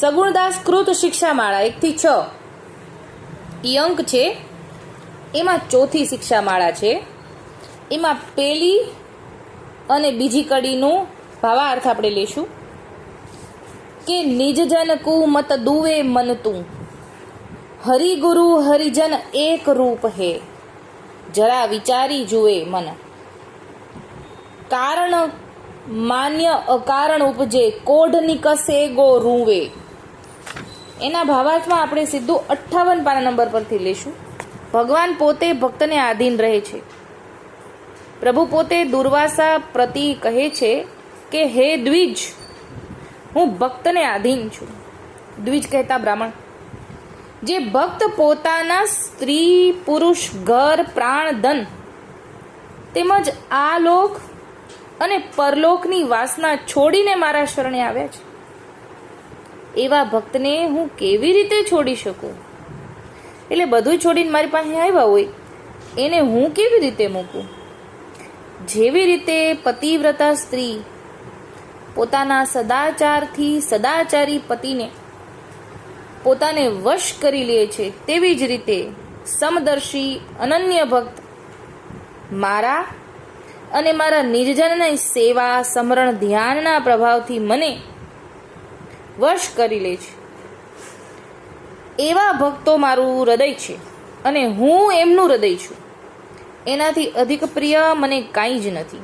સગુણદાસ કૃત શિક્ષામાળા એકથી છ. એ અંક છે. એમાં ચોથી શિક્ષામાળા છે. એમાં પેલી અને બીજી કડીનું ભાવાર્થ આપણે લેશું. કે નિજજન કુ મત દુવે મન તું હરિગુરુ હરિજન એક રૂપ હે. જરા વિચારી જુએ મન. કારણ માન્ય અકારણ ઉપજે કોઢ નિકસે ગો રૂવે. એના ભાવાર્થમાં આપણે સીધું અઠ્ઠાવન પાના નંબર પરથી લેશું ભગવાન પોતે ભક્તને આધીન રહે છે. પ્રભુ પોતે દુર્વાસા પ્રતિ કહે છે કે, હે દ્વિજ, હું ભક્તને આધીન છું. દ્વિજ કહેતા બ્રાહ્મણ, જે ભક્ત પોતાના સ્ત્રી, પુરુષ, ઘર, પ્રાણ, ધન તેમજ આ લોક અને પરલોકની વાસના છોડીને મારા શરણે આવ્યા છે. એવા ભક્તને હું કેવી રીતે છોડી શકું? એટલે બધું છોડીને મારી પાસે આવ્યા હોય, એને હું કેવી રીતે મૂકું? જેવી રીતે પતિવ્રતા સ્ત્રી પોતાના સદાચારથી સદાચારી પતિને પોતાને વશ કરી લે છે, તેવી જ રીતે સમદર્શી અનન્ય ભક્ત મારા અને મારા નિર્જનની સેવા, સમરણ, ધ્યાનના પ્રભાવથી મને વશ કરી લે છે. એવા ભક્તો મારું હૃદય છે અને હું એમનું હૃદય છું. એનાથી અધિક પ્રિય મને કાંઈ જ નથી.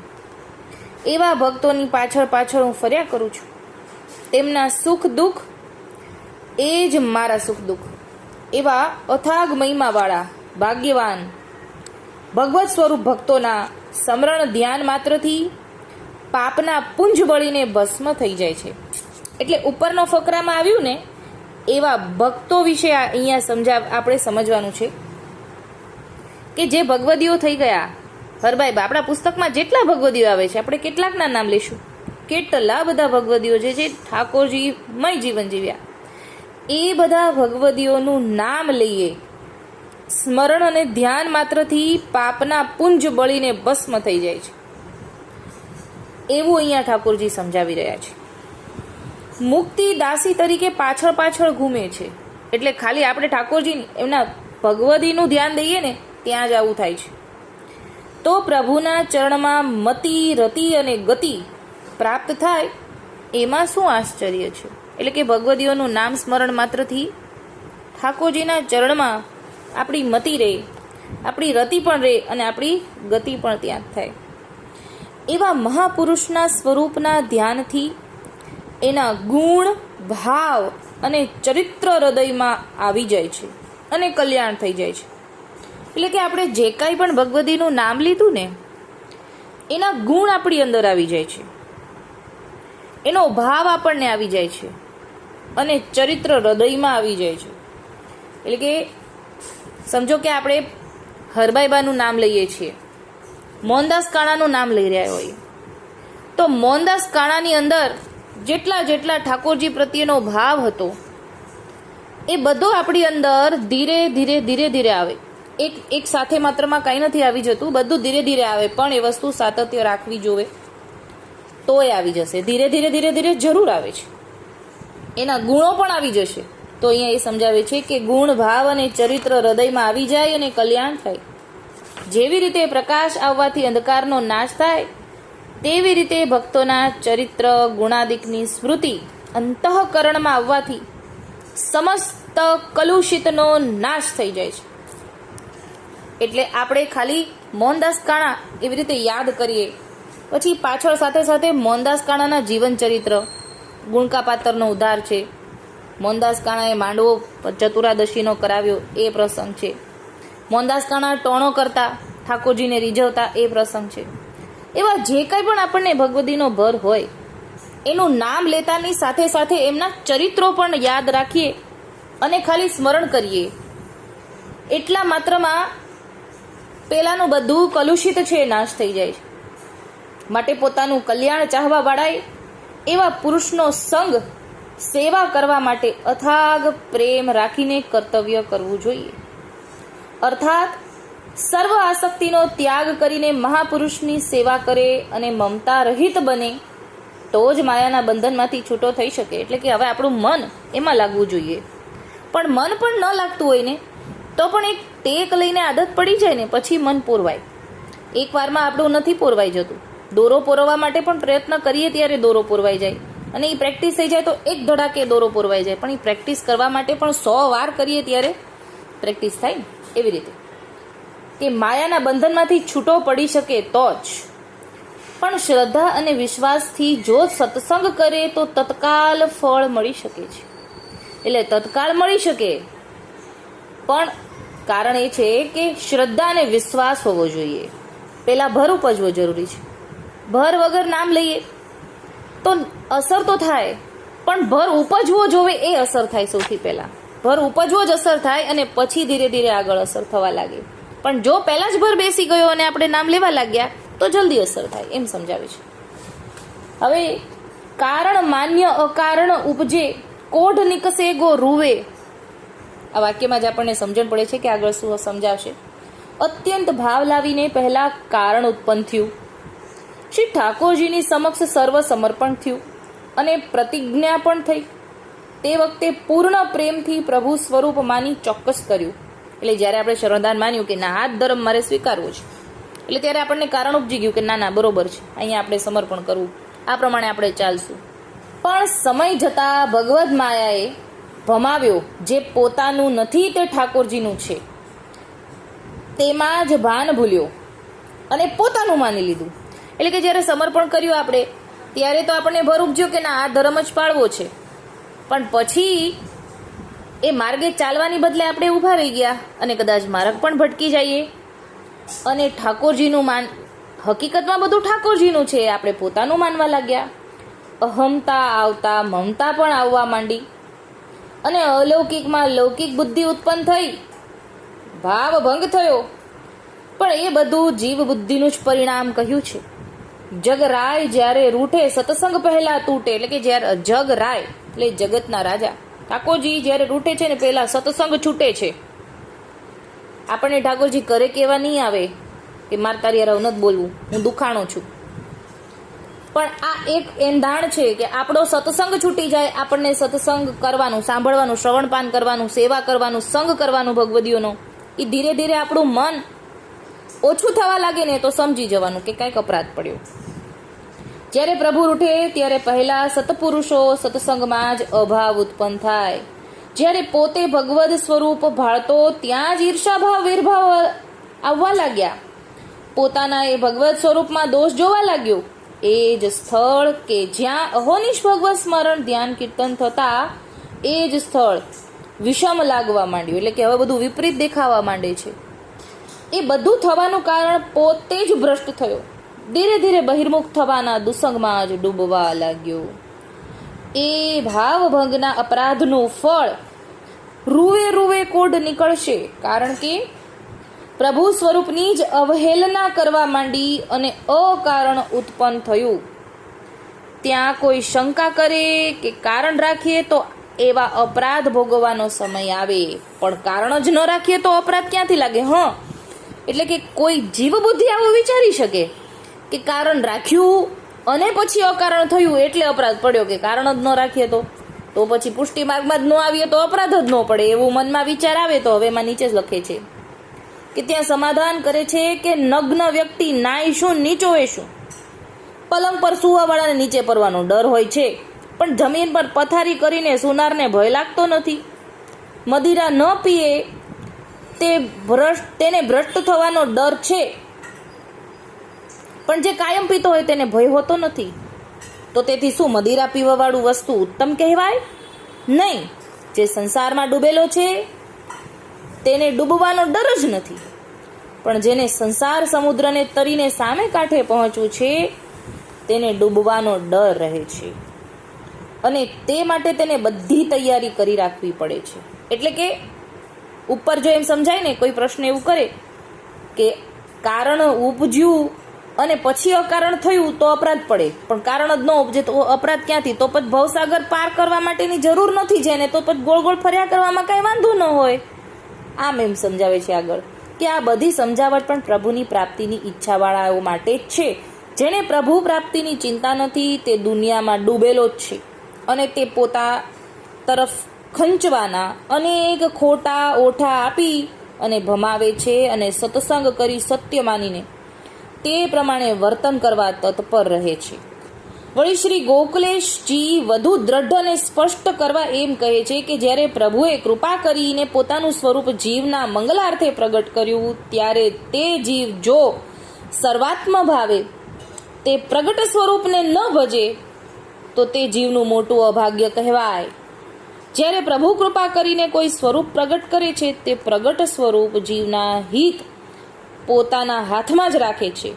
એવા ભક્તોની પાછળ પાછળ હું ફર્યા કરું છું. તેમના સુખ દુઃખ એ જ મારા સુખ દુઃખ. એવા અથાગ મહિમાવાળા ભાગ્યવાન, ભગવત સ્વરૂપ ભક્તોના સમરણ ધ્યાન માત્રથી પાપના પુંજ બળીને ભસ્મ થઈ જાય છે. એટલે ઉપરનો ફકરામાં આવ્યું ને, એવા ભક્તો વિશે અહીંયા સમજા આપણે સમજવાનું છે કે જે ભગવદીઓ થઈ ગયા, હરભાઈ આપણા પુસ્તકમાં જેટલા ભગવદીઓ આવે છે, આપણે કેટલાકના નામ લઈશું? કેટલા બધા ભગવદીઓ છે ઠાકોરજી મય જીવન જીવ્યા? એ બધા ભગવદીઓનું નામ લઈએ. સ્મરણ અને ધ્યાન માત્રથી પાપના પુંજ બળીને ભસ્મ થઈ જાય છે. એવું અહીંયા ઠાકોરજી સમજાવી રહ્યા છે. મુક્તિ દાસી તરીકે પાછળ પાછળ ઘૂમે છે. એટલે ખાલી આપણે ઠાકોરજી એમના ભગવદીનું ધ્યાન દઈએ ને, ત્યાં જ આવું થાય છે. તો પ્રભુના ચરણમાં મતિ, રતિ અને ગતિ પ્રાપ્ત થાય, એમાં શું આશ્ચર્ય છે? એટલે કે ભગવદીઓનું નામ સ્મરણ માત્રથી ઠાકોરજીના ચરણમાં આપણી મતિ રહે આપણી રતિ પણ રહે અને આપણી ગતિ પણ ત્યાં થાય. એવા મહાપુરુષના સ્વરૂપના ધ્યાનથી એના ગુણ, ભાવ અને ચરિત્ર હૃદયમાં આવી જાય છે અને કલ્યાણ થઈ જાય છે. એટલે કે આપણે જે કાંઈ પણ ભગવદીનું નામ લીધું ને, એના ગુણ આપણી અંદર આવી જાય છે. એનો ભાવ આપણને આવી જાય છે અને ચરિત્ર હૃદયમાં આવી જાય છે. એટલે કે સમજો કે આપણે હરબાઈબાનું નામ લઈએ છીએ. મોહનદાસ કાણાનું નામ લઈ રહ્યા હોઈએ તો મોહનદાસ કાણાની અંદર જેટલા જેટલા ઠાકોરજી પ્રત્યેનો ભાવ હતો, એ બધો આપણી અંદર ધીરે ધીરે ધીરે ધીરે આવે. એક એક સાથે માત્રમાં કાંઈ નથી આવી જતું, બધું ધીરે ધીરે આવે, પણ એ વસ્તુ સાતત્ય રાખવી જોવે તો એ આવી જશે. ધીરે ધીરે ધીરે ધીરે જરૂર આવે છે. એના ગુણો પણ આવી જશે. તો અહીંયા એ સમજાવે છે કે ગુણ, ભાવ અને ચરિત્ર હૃદયમાં આવી જાય અને કલ્યાણ થાય. જેવી રીતે પ્રકાશ આવવાથી અંધકારનો નાશ થાય તેવી રીતે ભક્તોના ચરિત્ર, ગુણાદિકની સ્મૃતિ અંતઃકરણમાં આવવાથી સમસ્ત કલુષિતનો નાશ થઈ જાય છે. એટલે આપણે ખાલી મોહનદાસ કાણા એવી રીતે યાદ કરીએ. પછી પાછળ સાથે સાથે મોહનદાસ કાણાના જીવન ચરિત્ર, ગુણકા પાત્રનો ઉદ્ધાર છે. મોહનદાસ કાણાએ માંડવો ચતુરાદશીનો કરાવ્યો એ પ્રસંગ છે. મોહનદાસ કાણા ટોણો કરતા, ઠાકોરજીને રીઝવતા એ પ્રસંગ છે. એવા જે કંઈ પણ આપણને ભગવદીનો ભર હોય, એનું નામ લેતાની સાથે સાથે એમના ચરિત્રો પણ યાદ રાખીએ અને ખાલી સ્મરણ કરીએ. એટલા માત્રમાં પેલાનું બધું કલુષિત છે, નાશ થઈ જાય. છે માટે પોતાનું કલ્યાણ ચાહવા વાળાએ એવા પુરુષનો સંગ સેવા કરવા માટે અથાગ પ્રેમ રાખીને કર્તવ્ય કરવું જોઈએ. અર્થાત સર્વ આસક્તિનો ત્યાગ કરીને મહાપુરુષની સેવા કરે અને મમતા રહિત બને, તો જ માયાના બંધનમાંથી છૂટો થઈ શકે. એટલે કે હવે આપણું મન એમાં લાગવું જોઈએ. પણ મન પણ ન લાગતું હોય ને, તો પણ એક ટેક લઈને આદત પડી જાય ને, પછી મન પોરવાય. એક વારમાં આપણું નથી પોરવાઈ જતું. દોરો પોરવા માટે પણ પ્રયત્ન કરીએ ત્યારે દોરો પોરવાઈ જાય. અને એ પ્રેક્ટિસ થઈ જાય તો એક ધડાકે દોરો પોરવાઈ જાય. પણ એ પ્રેક્ટિસ કરવા માટે પણ સો વાર કરીએ ત્યારે પ્રેક્ટિસ થાય એવી રીતે. કે માયાના બંધનમાંથી છૂટો પડી શકે તો જ. પણ શ્રદ્ધા અને વિશ્વાસથી જો સત્સંગ કરે તો તત્કાલ ફળ મળી શકે છે. એટલે તત્કાળ મળી શકે. પણ કારણ એ છે કે શ્રદ્ધા અને વિશ્વાસ હોવો જોઈએ. પહેલાં ભર ઉપજવો જરૂરી છે. ભર વગર નામ લઈએ. તો અસર તો થાય, પણ ભર ઉપજવો જોવે એ અસર થાય સૌથી પહેલા. ભર ઉપજવો જ અસર થાય અને પછી ધીરે ધીરે આગળ અસર થવા લાગે. પણ જો પહેલા જ ભર બેસી ગયો અને આપણે નામ લેવા લાગ્યા, તો જલ્દી અસર થાય, એમ સમજાવે છે. હવે કારણ માન્ય અકારણ ઉપજે કોઢ નિકસે ગો રૂવે. આ વાક્યમાં જ આપણને સમજણ પડે છે કે આગળ શું સમજાવશે. અત્યંત ભાવ લાવીને પહેલા કારણ ઉત્પન્ન થયું. શ્રી ઠાકોરજીની સમક્ષ સર્વ સમર્પણ થયું અને પ્રતિજ્ઞા પણ થઈ. તે વખતે પૂર્ણ પ્રેમથી પ્રભુ સ્વરૂપ માની ચોક્કસ કર્યું. એટલે જ્યારે આપણે શરણદાન માન્યું કે ના, હાથ ધર્મ મારે સ્વીકારવો છે. એટલે ત્યારે આપણને કારણ ઉપજી ગયું કે ના ના, બરોબર છે. અહીંયા આપણે સમર્પણ કરવું. આ પ્રમાણે આપણે ચાલશું. પણ સમય જતાં ભગવદ માયાએ ભમાવ્યો જે પોતાનું નથી તે ઠાકોરજીનું છે. તેમાં જ ભાન ભૂલ્યો અને પોતાનું માની લીધું. એટલે કે જ્યારે સમર્પણ કર્યું આપણે, ત્યારે તો આપણને ભર ઉપજ્યો કે ના, આ ધર્મ જ પાળવો છે. પણ પછી એ માર્ગે ચાલવાની બદલે આપણે ઊભા રહી ગયા અને કદાચ માર્ગ પણ ભટકી જઈએ. અને ઠાકોરજીનું માન, હકીકતમાં બધું ઠાકોરજીનું છે, આપણે પોતાનું માનવા લાગ્યા. અહમતા આવતા મમતા પણ આવવા માંડી. અને અલૌકિકમાં લૌકિક બુદ્ધિ ઉત્પન્ન થઈ. ભાવ ભંગ થયો. પણ એ બધું જીવ બુદ્ધિનું જ પરિણામ કહ્યું છે. જગરાય જ્યારે રૂઠે, સત્સંગ પહેલા તૂટે, એટલે કે જ્યારે જગરાય, એટલે જગતના રાજા ઠાકોરજી જ્યારે રૂટે છે ને પહેલાં સત્સંગ છૂટે છે. આપણને ઠાકોરજી ઘરે કેવા નહીં આવે કે મારે તારી યાર નથી બોલવું, હું દુખાણો છું. પણ આ એક એંધાણ છે કે આપણો સત્સંગ છૂટી જાય, આપણને સત્સંગ કરવાનું, સાંભળવાનું, શ્રવણપાન કરવાનું, સેવા કરવાનું, સંગ કરવાનું ભગવદીઓનો એ ધીરે ધીરે આપણું મન ઓછું થવા લાગે ને તો સમજી જવાનું કે કાંઈક અપરાધ પડ્યો. જ્યારે પ્રભુ રૂઠે ત્યારે પહેલા સતપુરુષો સત્સંગમાં જ અભાવ ઉત્પન્ન થાય. જ્યારે પોતે ભગવદ સ્વરૂપ ભાળતો ત્યાં જ ઈર્ષાભાવ, વીરભાવ આવવા લાગ્યા. પોતાના એ ભગવત સ્વરૂપમાં દોષ જોવા લાગ્યો. એ જ સ્થળ કે જ્યાં અહોનિશ ભગવત સ્મરણ, ધ્યાન, કીર્તન થતા, એ જ સ્થળ વિષમ લાગવા માંડ્યું. એટલે કે હવે બધું વિપરીત દેખાવા માંડે છે. એ બધું થવાનું કારણ પોતે જ ભ્રષ્ટ થયો. ધીરે ધીરે બહિર્મુખ થવાના દુસંગમાં જ ડૂબવા લાગ્યો. એ ભાવભંગના અપરાધનું ફળ રૂવે રૂવે કોડ નીકળશે, કારણ કે પ્રભુ સ્વરૂપની જ અવહેલના કરવા માંડી અને અકારણ ઉત્પન્ન થયું. ત્યાં કોઈ શંકા કરે કે કારણ રાખીએ તો એવા અપરાધ ભોગવવાનો સમય આવે, પણ કારણ જ ન રાખીએ તો અપરાધ ક્યાંથી લાગે, હં? એટલે કે કોઈ જીવબુદ્ધિ આવું વિચારી શકે? કે કારણ રાખ્યું અને પછી અકારણ થયું એટલે અપરાધ પડ્યો કે કારણ જ ન રાખીએ તો? તો પછી પુષ્ટિ માર્ગમાં જ ન આવીએ તો અપરાધ જ ન પડે એવું મનમાં વિચાર આવે તો હવે એમાં નીચે જ લખે છે કે ત્યાં સમાધાન કરે છે કે નગ્ન વ્યક્તિ નાય શું નીચોએ શું? પલંગ પર સુવાવાળાને નીચે પડવાનો ડર હોય છે, પણ જમીન પર પથારી કરીને સુનારને ભય લાગતો નથી. મદિરા ન પીએ તે ભ્રષ્ટ, તેને ભ્રષ્ટ થવાનો ડર છે. પણ જે કાયમ પીતો હોય તેને ભય હોતો નથી. તો તેથી શું મદિરા પીવાવાળું વસ્તુ ઉત્તમ કહેવાય? નહીં. જે સંસારમાં ડૂબેલો છે, તેને ડૂબવાનો ડર જ નથી. પણ જેને સંસાર સમુદ્રને તરીને સામે કાંઠે પહોંચવું છે, તેને ડૂબવાનો ડર રહે છે. અને તે માટે તેને બધી તૈયારી કરી રાખવી પડે છે. એટલે કે, ઉપર જો એમ સમજાય ને, કોઈ પ્રશ્ન એવું કરે કે કારણ ઉપજ્યું અને પછી અકારણ થયું તો અપરાધ પડે. પણ કારણ જ ન ઉપજે તો અપરાધ ક્યાંથી? તો પછી ભવસાગર પાર કરવા માટેની જરૂર નથી જેને, તો પછી ગોળ ગોળ ફર્યા કરવામાં કાંઈ વાંધો ન હોય. આમ એમ સમજાવે છે આગળ કે આ બધી સમજાવટ પણ પ્રભુની પ્રાપ્તિની ઈચ્છાવાળાઓ માટે જ છે. જેને પ્રભુ પ્રાપ્તિની ચિંતા નથી, તે દુનિયામાં ડૂબેલો જ છે. અને તે પોતા તરફ ખંચવાના અનેક ખોટા ઓઠા આપી અને ભમાવે છે અને સત્સંગ કરી સત્ય માનીને તે પ્રમાણે વર્તન કરવા તત્પર રહે છે. વળી શ્રી ગોકલેશજી વધુ દ્રઢ અને સ્પષ્ટ કરવા એમ કહે છે કે જ્યારે પ્રભુએ કૃપા કરીને પોતાનું સ્વરૂપ જીવના મંગલાર્થે પ્રગટ કર્યું, ત્યારે તે જીવ જો સર્વાત્મ ભાવે, તે પ્રગટ સ્વરૂપને ન ભજે, તો તે જીવનું મોટું અભાગ્ય કહેવાય. જ્યારે પ્રભુ કૃપા કરીને કોઈ સ્વરૂપ પ્રગટ કરે છે, તે પ્રગટ સ્વરૂપ જીવના હિત પોતાના હાથમાં જ રાખે છે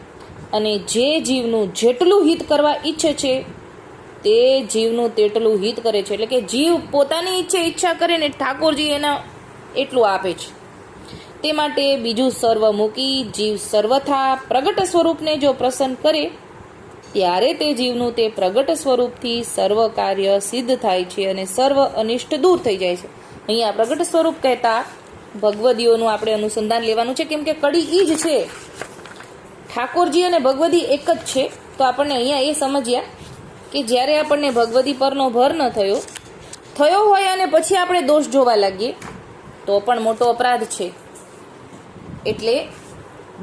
અને જે જીવનું જેટલું હિત કરવા ઈચ્છે છે, તે જીવનું તેટલું હિત કરે છે. એટલે કે જીવ પોતાની ઈચ્છે ઈચ્છા કરે ને ઠાકોરજી એના એટલું આપે છે. તે માટે બીજું સર્વ મૂકી જીવ સર્વથા પ્રગટ સ્વરૂપને જો પ્રસન્ન કરે, ત્યારે તે જીવનું તે પ્રગટ સ્વરૂપથી સર્વ કાર્ય સિદ્ધ થાય છે અને સર્વ અનિષ્ટ દૂર થઈ જાય છે. અહીંયા પ્રગટ સ્વરૂપ કહેતા ભગવદીઓનું આપણે અનુસંધાન લેવાનું છે. કેમ કે કડી ઈ જ છે. ઠાકોરજી અને ભગવદી એક જ છે. તો આપણને અહીંયા એ સમજ્યા કે જ્યારે આપણને ભગવદી પરનો ભર ન થયો થયો હોય અને પછી આપણે દોષ જોવા લાગીએ, તો પણ મોટો અપરાધ છે. એટલે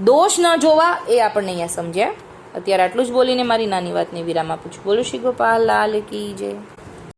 દોષ ન જોવા એ આપણને અહીંયા સમજ્યા. અત્યારે આટલું જ બોલીને મારી નાની વાતને વિરામ આપું છું. બોલો શ્રી ગોપાલ, લાલ કી જય.